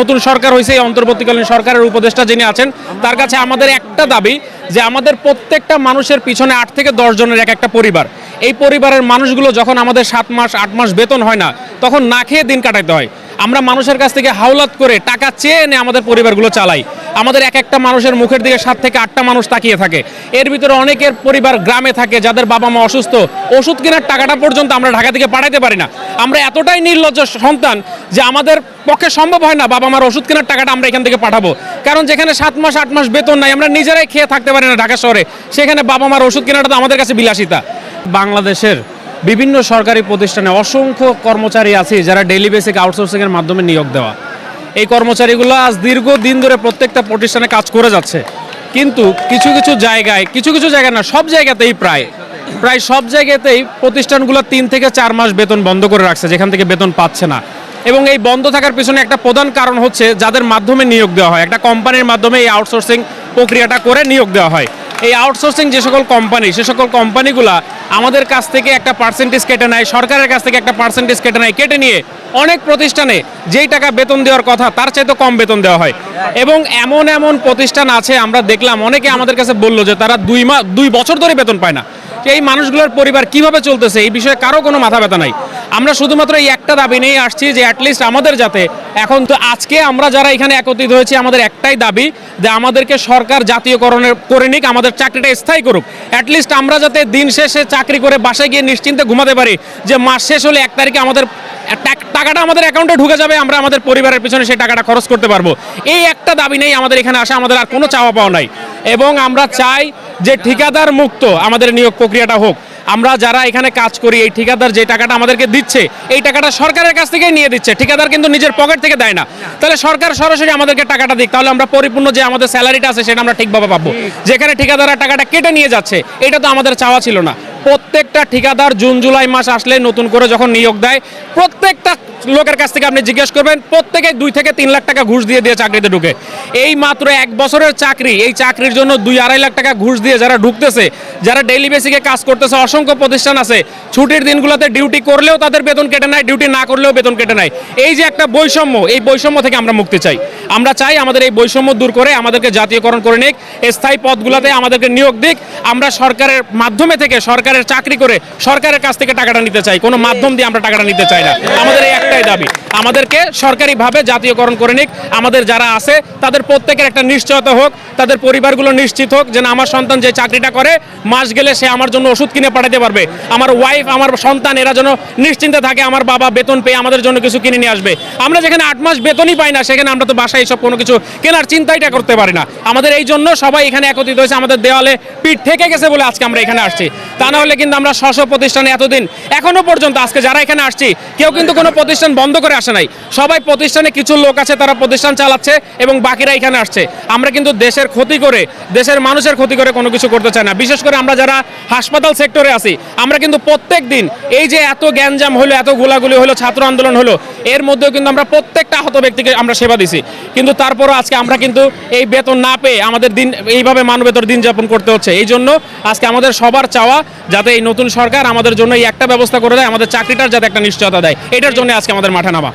নতুন সরকার হয়েছে, এই অন্তর্বর্তীকালীন সরকারের উপদেষ্টা যিনি আছেন, তার কাছে আমাদের একটা দাবি যে আমাদের প্রত্যেকটা মানুষের পিছনে আট থেকে দশ জনের এক একটা পরিবার। এই পরিবারের মানুষগুলো যখন আমাদের সাত মাস, আট মাস বেতন হয় না, তখন না খেয়ে দিন কাটাতে হয়। আমরা মানুষের কাছ থেকে হাওলাত করে টাকা চেয়ে এনে আমাদের পরিবারগুলো চালাই। আমাদের এক একটা মানুষের মুখের দিকে সাত থেকে আটটা মানুষ তাকিয়ে থাকে। এর ভিতরে অনেকের পরিবার গ্রামে থাকে, যাদের বাবা মা অসুস্থ। ওষুধ কেনার টাকাটা পর্যন্ত আমরা ঢাকা থেকে পাঠাইতে পারি না। আমরা এতটাই নির্লজ্জ সন্তান যে আমাদের পক্ষে সম্ভব হয় না বাবা মার ওষুধ কেনার টাকাটা আমরা এখান থেকে পাঠাবো। কারণ যেখানে সাত মাস, আট মাস বেতন নাই, আমরা নিজেরাই খেয়ে থাকতে পারি না ঢাকা শহরে। সেখানে বাবা মার ওষুধ কেনাটা তো আমাদের কাছে বিলাসিতা। বাংলাদেশের বিভিন্ন সরকারি প্রতিষ্ঠানে অসংখ্য কর্মচারী আছে যারা ডেইলি বেসিক আউটসোর্সিংয়ের মাধ্যমে নিয়োগ দেওয়া। এই কর্মচারীগুলো আজ দীর্ঘ দিন ধরে প্রত্যেকটা প্রতিষ্ঠানে কাজ করে যাচ্ছে। কিন্তু কিছু কিছু জায়গায়, কিছু কিছু জায়গায় না, সব জায়গাতেই প্রায় প্রায় সব জায়গাতেই প্রতিষ্ঠানগুলো তিন থেকে চার মাস বেতন বন্ধ করে রাখছে, যেখান থেকে বেতন পাচ্ছে না। এবং এই বন্ধ থাকার পিছনে একটা প্রধান কারণ হচ্ছে যাদের মাধ্যমে নিয়োগ দেওয়া হয়, একটা কোম্পানির মাধ্যমে এই আউটসোর্সিং প্রক্রিয়াটা করে নিয়োগ দেওয়া হয়। এই আউটসোর্সিং যে সকল কোম্পানি সে সকল কোম্পানিগুলা আমাদের কাছ থেকে একটা পার্সেন্টেজ কেটে নেয়, সরকারের কাছ থেকে একটা পার্সেন্টেজ কেটে নেয়, কেটে নিয়ে অনেক প্রতিষ্ঠানে যেই টাকা বেতন দেওয়ার কথা, তার চাইতে কম বেতন দেওয়া হয়। এবং এমন এমন প্রতিষ্ঠান আছে, আমরা দেখলাম, অনেকে আমাদের কাছে বলল যে তারা দুই মা, দুই বছর ধরে বেতন পায় না। এই মানুষগুলোর পরিবার কীভাবে চলতেছে, এই বিষয়ে কারও কোনো মাথা ব্যথা নাই। আমরা শুধুমাত্র এই একটা দাবি নিয়ে আসছি যে অ্যাটলিস্ট আমাদের যাতে এখন তো আজকে আমরা যারা এখানে একত্রিত হয়েছি, আমাদের একটাই দাবি যে আমাদেরকে সরকার জাতীয়করণের করে নিক, আমাদের চাকরিটা স্থায়ী করুক। অ্যাটলিস্ট আমরা যাতে দিন শেষে চাকরি করে বাসায় গিয়ে নিশ্চিন্তে ঘুমাতে পারি যে মাস শেষ হলে এক তারিখে আমাদের টাক- টাকাটা আমাদের অ্যাকাউন্টে ঢুকে যাবে, আমরা আমাদের পরিবারের পিছনে সেই টাকাটা খরচ করতে পারব। এই একটা দাবি নেই আমাদের এখানে আসা, আমাদের আর কোনো চাওয়া পাওয়া নাই। এবং আমরা চাই যে ঠিকাদার মুক্ত আমাদের নিয়োগ প্রক্রিয়াটা হোক, আমরা যারা এখানে কাজ করি, এই ঠিকাদার যে টাকাটা আমাদেরকে দিচ্ছে, এই টাকাটা সরকারের কাছ থেকেই নিয়ে দিচ্ছে। ঠিকাদার কিন্তু নিজের পকেট থেকে দেয় না। তাহলে সরকার সরাসরি আমাদেরকে টাকাটা দিক, তাহলে আমরা পরিপূর্ণ যে আমাদের স্যালারিটা আছে, সেটা আমরা ঠিকভাবে পাবো। যেখানে ঠিকাদাররা টাকাটা কেটে নিয়ে যাচ্ছে, এটা তো আমাদের চাওয়া ছিল না। প্রত্যেকটা ঠিকাদার জুন, জুলাই মাস আসলে নতুন করে যখন নিয়োগ দেয়, প্রত্যেকটা লোকের কাছ থেকে আপনি জিজ্ঞেস করবেন প্রত্যেকে দুই থেকে তিন লাখ টাকা ঘুষ দিয়ে দিয়ে চাকরিতে ঢুকে। এই মাত্র এক বছরের চাকরি, এই চাকরির জন্য দুই আড়াই লাখ টাকা ঘুষ দিয়ে যারা ঢুকতেছে, যারা ডেইলি বেসিকে কাজ করতেছে, অসংখ্য প্রতিষ্ঠান আছে, ছুটির দিনগুলোতে ডিউটি করলেও তাদের বেতন কেটে নেয় ডিউটি না করলেও বেতন কেটে নেয়। এই যে একটা বৈষম্য, এই বৈষম্য থেকে আমরা মুক্তি চাই। আমরা চাই আমাদের এই বৈষম্য দূর করে আমাদেরকে জাতীয়করণ করে নিক, স্থায়ী পদগুলোতে আমাদেরকে নিয়োগ দিক। আমরা সরকারের মাধ্যমে থেকে সরকারের চাকরি করে সরকারের কাছ থেকে টাকাটা নিতে চাই। কোনো মাধ্যম দিয়ে আমরা টাকাটা নিতে চাই না। আমাদের এই একটাই দাবি। আমাদেরকে সরকারিভাবে জাতীয়করণ করে নিক। আমাদের যারা আছে, তাদের প্রত্যেকের একটা নিশ্চয়তা হোক, তাদের পরিবারগুলো নিশ্চিত হোক যে আমার সন্তান যে চাকরিটা করে, মাস গেলে সে আমার জন্য ওষুধ কিনে পাঠাতে পারবে। আমার ওয়াইফ আমার সন্তান, এরা যেন নিশ্চিন্তে থাকে, আমার বাবা বেতন পেয়ে আমাদের জন্য কিছু কিনে নিয়ে আসবে। আমরা যেখানে আট মাস বেতনই পাই না, সেখানে আমরা তো বাসায় এইসব কোনো কিছু কেনার চিন্তাইটা করতে পারি না। আমাদের এই জন্য সবাই এখানে একত্রিত হয়েছে। আমাদের দেওয়ালে পিঠ থেকে গেছে বলে আজকে আমরা এখানে আসছি। তা না হলে কিন্তু আমরা স্ব প্রতিষ্ঠানে এতদিন, এখনও পর্যন্ত আজকে যারা এখানে আসছি, কেউ কিন্তু কোনো প্রতিষ্ঠান বন্ধ করে আসে নাই। সবাই প্রতিষ্ঠানে কিছু লোক আছে, তারা প্রতিষ্ঠান চালাচ্ছে এবং বাকিরা এখানে আসছে। আমরা কিন্তু দেশের ক্ষতি করে, দেশের মানুষের ক্ষতি করে কোনো কিছু করতে চাই না। বিশেষ করে আমরা যারা হাসপাতাল সেক্টরে আছি, আমরা কিন্তু প্রত্যেক দিন এই যে এত গ্যাঞ্জাম হলো, এত গোলাগুলি হলো, ছাত্র আন্দোলন হলো, এর মধ্যেও কিন্তু আমরা প্রত্যেকটা আহত ব্যক্তিকে আমরা সেবা দিছি। কিন্তু তারপরও আজকে আমরা কিন্তু এই বেতন না পেয়ে আমাদের দিন, এইভাবে মানবেতর দিন যাপন করতে হচ্ছে। এই জন্য আজকে আমাদের সবার চাওয়া যাতে এই নতুন সরকার আমাদের জন্য এই একটা ব্যবস্থা করে দেয়, আমাদের চাকরিটার যাতে একটা নিশ্চয়তা দেয়। এটার জন্য আজকে আমাদের মাঠে নামা।